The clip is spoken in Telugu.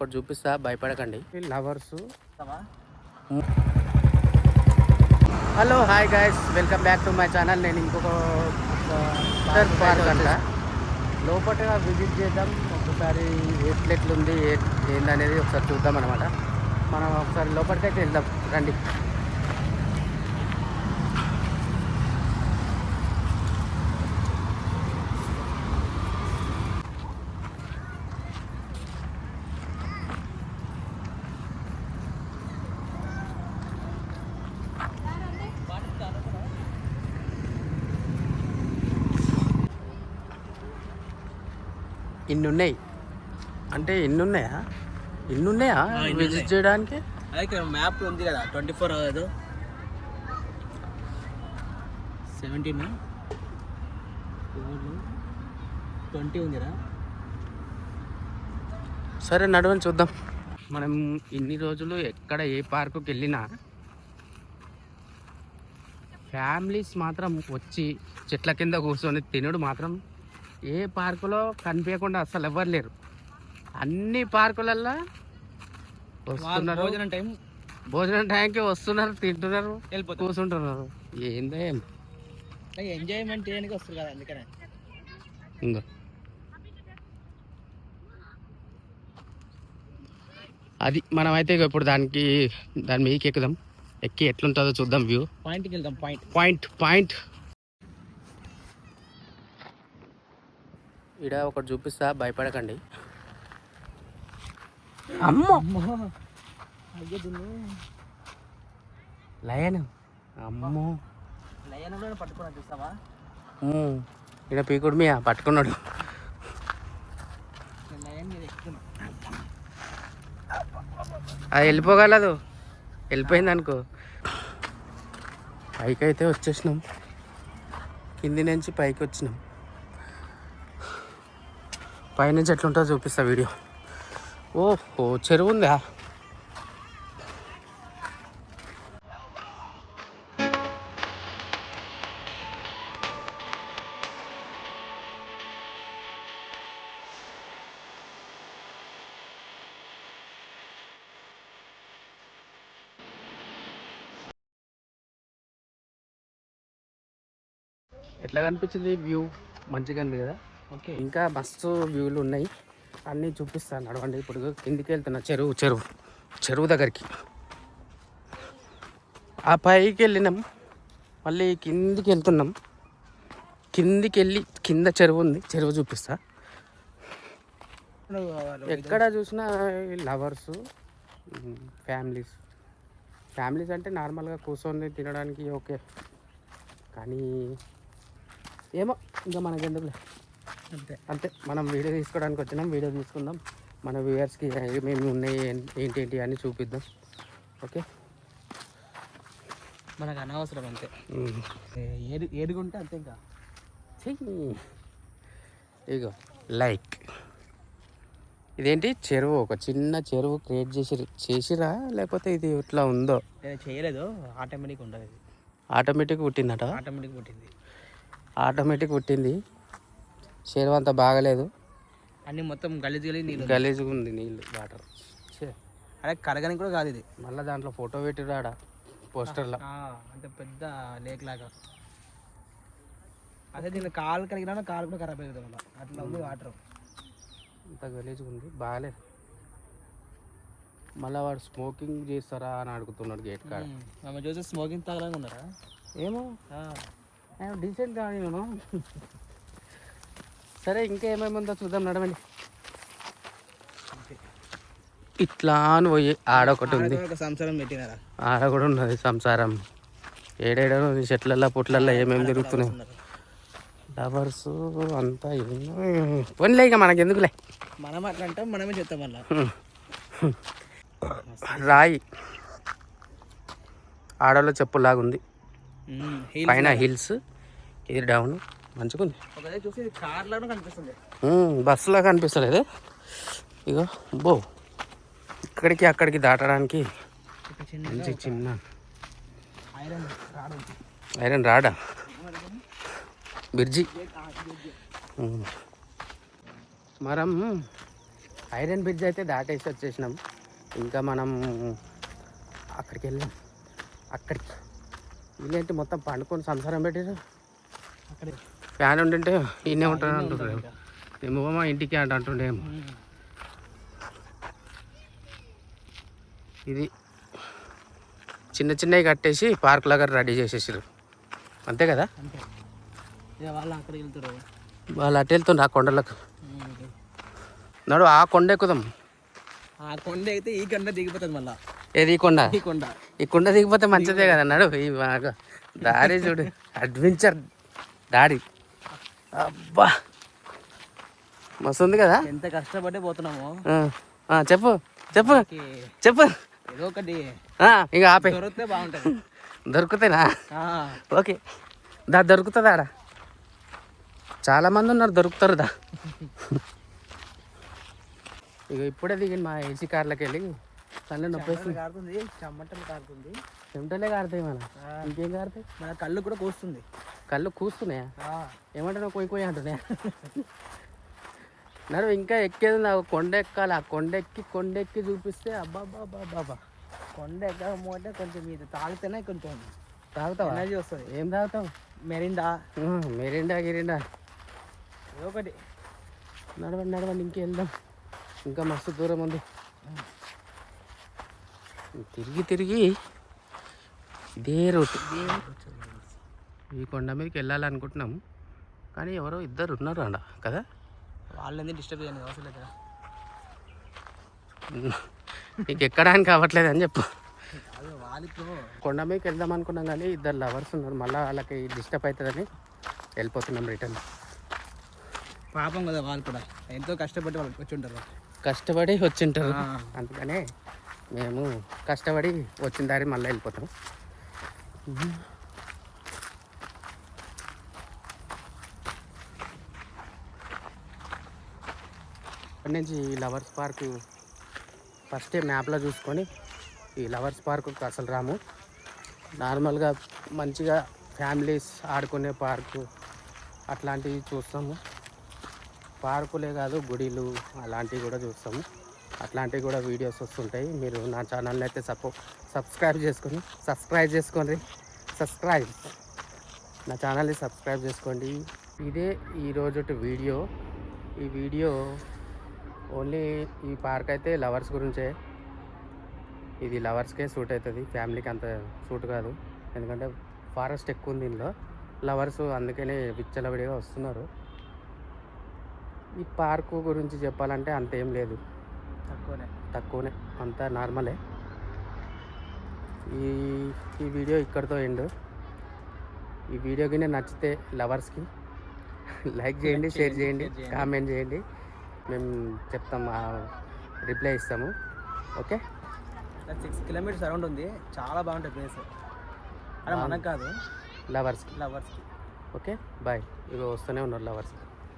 ఒకటి చూపిస్తా? భయపడకండి. Lovers. Hello hi guys. Welcome back to my channel. నేను ఇంకొక పార్క్ అంట. లోపల విజిట్ చేద్దాం. ఒకసారి ఏ ప్లేట్లు ఉంది ఏ ఏందనేది ఒకసారి చూద్దాం అనమాట మనం ఒకసారి లోపలికైతే వెళ్దాం. రండి. ఇన్ని ఉన్నాయి అంటే ఎన్ని ఉన్నాయా ఇన్ని ఉన్నాయా ఇన్ని విజిట్. చేయడానికి మ్యాప్ ఉంది కదా ట్వంటీ ఫోర్ అవ్వదు సెవెంటీన్ ట్వంటీ ఉందిరా. సరే నడవని చూద్దాం. మనం ఇన్ని రోజులు ఎక్కడ ఏ పార్కుకి వెళ్ళినా ఫ్యామిలీస్ మాత్రం వచ్చి చెట్ల కింద కూర్చొని తినుడు మాత్రం ఏ పార్కులో కనిపించకుండా అసలు ఎవరు లేరు. అన్ని పార్కులల్లో వస్తున్నారు. భోజనం టైం భోజనం టైంకి వస్తున్నారు తింటున్నారు కూర్చుంటున్నారు. ఏందే ఎంజాయ్మెంట్ చేయడానికి వస్తుంది కదా అందుకనే. ఇంకో అది మనమైతే ఇప్పుడు దానికి దాని మీదకి ఎక్కుదాం. ఎక్కి ఎట్లుంటుందో చూద్దాం వ్యూ. పాయింట్కి వెళ్దాం పాయింట్ పాయింట్ పాయింట్. ఇడ ఒకటి చూపిస్తా భయపడకండి. అమ్మో! లయన్. అమ్మో! లయన్లో పట్టుకున్నా చూస్తావా ఇక్కడ పీకుడు మీ పట్టుకున్నాడు. లయన్ అది వెళ్ళిపోగలదు. వెళ్ళిపోయింది అనుకో. పైకి అయితే వచ్చేసినాం. కింది నుంచి పైకి వచ్చినాం. పైనుంచి ఎట్లుంటుందో చూపిస్తా వీడియో. ఓహో చెరువు ఉందా? ఎట్లా కనిపించింది వ్యూ? మంచిగా ఉంది కదా? ఓకే. ఇంకా మస్తు వ్యూలు ఉన్నాయి. అన్నీ చూపిస్తాను. నడవండి. ఇప్పుడు కిందికి వెళ్తున్నా చెరువు చెరువు చెరువు దగ్గరికి. ఆ పైకి వెళ్ళినాం. మళ్ళీ కిందికి వెళ్తున్నాం. కిందికి వెళ్ళి కింద చెరువు ఉంది. చెరువు చూపిస్తా. ఎక్కడ చూసినా లవర్స్ ఫ్యామిలీస్. ఫ్యామిలీస్ అంటే నార్మల్గా కూర్చొని తినడానికి ఓకే. కానీ ఏమో ఇంకా మనకెందుకులే. అంతే. అంతే. మనం వీడియో తీసుకోవడానికి వచ్చినాం వీడియో తీసుకుందాం. మన వ్యూయర్స్కి ఏమేమి ఉన్నాయి ఏం- ఏంటి ఏంటి అని చూపిద్దాం. ఓకే? మనకు అనవసరం అంతే. ఉమ్. ఏ- ఏడు ఏడుగుంటే అంతే ఇంకా. ఇగో లైక్. ఇదేంటి? చెరువు. ఒక చిన్న చెరువు క్రియేట్ చేసి చేసిరా? లేకపోతే ఇది ఇట్లా ఉందో? చేయలేదు. ఆటోమేటిక్ ఉండదు ఇది. ఆటోమేటిక్ పుట్టిందట? ఆటోమేటిక్ పుట్టింది. ఆటోమేటిక్ పుట్టింది. చెరువు అంత బాగలేదు. అన్ని మొత్తం గలీజ్ గలీజ్ నీళ్ళు గలీజ్గా ఉంది నీళ్ళు వాటర్. అదే కరగని కూడా కాదు ఇది. మళ్ళీ దాంట్లో ఫోటో పెట్టిరాడా పోస్టర్లో. ఆ, అంటే పెద్ద లేక్ లాగా. అదే దీన్ని కాలు కడిగినా కాలు కూడా ఖరాబ్ అవుతుంది మళ్ళీ. అట్లా ఉంది వాటర్. ఇంత గలీజ్గా ఉంది బాగాలేదు. మళ్ళీ వాడు స్మోకింగ్ చేస్తారా అని అడుగుతున్నాడు గేట్ కాడ. చూసి స్మోకింగ్ తాగలాగా ఉన్నారా? ఏమో? డీసెంట్ కానీ నేను సరే ఇంకేమేమి ఉందో చూద్దాం నడవండి. ఇట్లా అని పోయి ఆడొకటి ఉంది. సంవత్సరం పెట్టినారా? ఆడ కూడా ఉన్నది సంసారం. ఏడేడో ఉంది చెట్లల్లో పుట్లల్లో ఏమేమి తిరుగుతున్నాయి? లవర్స్ అంతా ఎన్నో పోనీలే ఇక మనకి ఎందుకులే మనం అట్లా అంటాం మనమే చెప్తాం మళ్ళా. రాయి. ఆడలో చెప్పులాగా ఉంది పైన హిల్స్ ఇది డౌన్ మంచిగా ఉంది ఒకదే చూసి కార్ లాగా కనిపిస్తుంది. ఉమ్, బస్సులా కనిపిస్తలేదు. ఇగో బో ఇక్కడికి అక్కడికి దాటడానికి మంచి చిన్న ఐరన్ రాడు ఐరన్ రాడా? బ్రిడ్జి. మరం ఐరన్ బ్రిడ్జ్ అయితే దాటేసి వచ్చేసినాం. ఇంకా మనం అక్కడికి వెళ్ళాం. అక్కడికి. వీళ్ళేంటి మొత్తం పండుకొని సంసారం పెట్టారు అక్కడే. ఫ్యాన్ ఉంటుంటే ఈయనే ఉంటాడు అంటున్నారు ఏమో మా ఇంటికి అంట అంటుండేమో ఇది చిన్న చిన్నవి కట్టేసి పార్క్ లాగా రెడీ చేసేసారు అంతే కదా? వాళ్ళు అటు వెళ్తుండ్రు ఆ కొండలకు. నడు ఆ కొండ ఎక్కుదాం. ఆ కొండ అయితే ఈ కొండ దిగిపోతుంది మళ్ళా. ఏది ఈ కొండ? ఈ కొండ. ఈ కొండ దిగిపోతే మంచిదే కదా నడు. ఈ బాగా. దారి చూడు. అడ్వెంచర్ దారి. అబ్బా. మస్తు ఉంది కదా? ఎంత కష్టపడి పోతున్నామో. ఆ, ఆ, చెప్పు చెప్పు చెప్పు. ఏదో ఒకటి ఆ, ఇక ఆపే. దొరికితే బాగుంటుంది. దొరుకుతాయినా ఆ, ఓకే. దా దొరుకుతుందా ఆడ? చాలా మంది ఉన్నారు దొరుకుతారు దా. ఇక ఇప్పుడే దిగింది మా ఏసీ కార్లోకి వెళ్ళి. కళ్ళు నొప్పి చెమటలు కారుతుంది చెమటలు కారుతుంది. చెమటలే కారుతాయి మన. ఇంకేం కారుతాయి? మన కళ్ళు కూడా కూస్తుంది. కళ్ళు కూస్తున్నాయా? ఏమంటారు కొయ్యి కొయ్యి అంటున్నాయా? నడు ఇంకా ఎక్కేది ఆ కొండ ఎక్కాలి. ఆ కొండ ఎక్కి కొండ ఎక్కి చూపిస్తే అబ్బా బాబా బాబా కొండ ఎక్కకపోతే కొంచెం ఇది తాగితేనే కొంచెం తాగుతావా? ఎనర్జీ వస్తుంది. ఏం తాగుతావు? మెరిండా. మీరిండా గిరిండా. ఒకటి. నడవండి నడవండి ఇంకెళ్దాం ఇంకా మస్తు దూరం ఉంది. తిరిగి తిరిగి ఇదే రూట్. ఈ కొండ మీదకి వెళ్ళాలనుకుంటున్నాం కానీ ఎవరో ఇద్దరు ఉన్నారు అండ కదా? వాళ్ళని డిస్టర్బ్ చేయండి అవసరం లేదు కదా. నీకు ఎక్కడానికి అవ్వట్లేదు అని చెప్పు. కొండ మీదకి వెళ్దాం అనుకున్నాం కానీ ఇద్దరు లవర్స్ ఉన్నారు. మళ్ళీ వాళ్ళకి డిస్టర్బ్ అవుతుందని వెళ్ళిపోతున్నాం రిటర్న్. పాపం కదా వాళ్ళు కూడా. ఎంతో కష్టపడి వాళ్ళు వచ్చి ఉంటారు. కష్టపడి వచ్చింటారు ఆ. అందుకనే మేము కష్టపడి వచ్చిన దారి మళ్ళీ వెళ్ళిపోతాం. అక్కడి నుంచి ఈ లవర్స్ పార్క్ ఫస్టే మ్యాప్లో చూసుకొని ఈ లవర్స్ పార్క్కి అసలు రాము. నార్మల్గా మంచిగా ఫ్యామిలీస్ ఆడుకునే పార్కు అట్లాంటివి చూస్తాము. పార్కులే కాదు గుడిలు అలాంటివి కూడా చూస్తాము. అట్లాంటివి కూడా వీడియోస్ వస్తుంటాయి. మీరు నా ఛానల్ని అయితే సపో సబ్స్క్రైబ్ చేసుకొని సబ్స్క్రైబ్ చేసుకోండి. సబ్స్క్రైబ్. నా ఛానల్ని సబ్స్క్రైబ్ చేసుకోండి. ఇదే ఈరోజు వీడియో. ఈ వీడియో ఓన్లీ ఈ పార్క్ అయితే లవర్స్ గురించే. ఇది లవర్స్కే సూట్ అవుతుంది. ఫ్యామిలీకి అంత సూట్ కాదు. ఎందుకంటే ఫారెస్ట్ ఎక్కువ ఉంది దీనిలో లవర్స్ అందుకనే విచ్చలవిడిగా వస్తున్నారు. ఈ పార్కు గురించి చెప్పాలంటే అంత ఏం లేదు. తక్కువనే. తక్కువనే. అంతా నార్మలే. ఈ ఈ వీడియో ఇక్కడితో ఎండ్. ఈ వీడియో కింద నచ్చితే లవర్స్కి లైక్ చేయండి షేర్ చేయండి. కామెంట్ చేయండి. మేము చెప్తాం రిప్లై ఇస్తాము. ఓకే? సిక్స్ కిలోమీటర్స్ అరౌండ్ ఉంది. చాలా బాగుంటుంది ప్లేస్ అలా మనకు కాదు. లవర్స్కి లవర్స్కి ఓకే? బాయ్ ఇవి వస్తూనే ఉన్నారు లవర్స్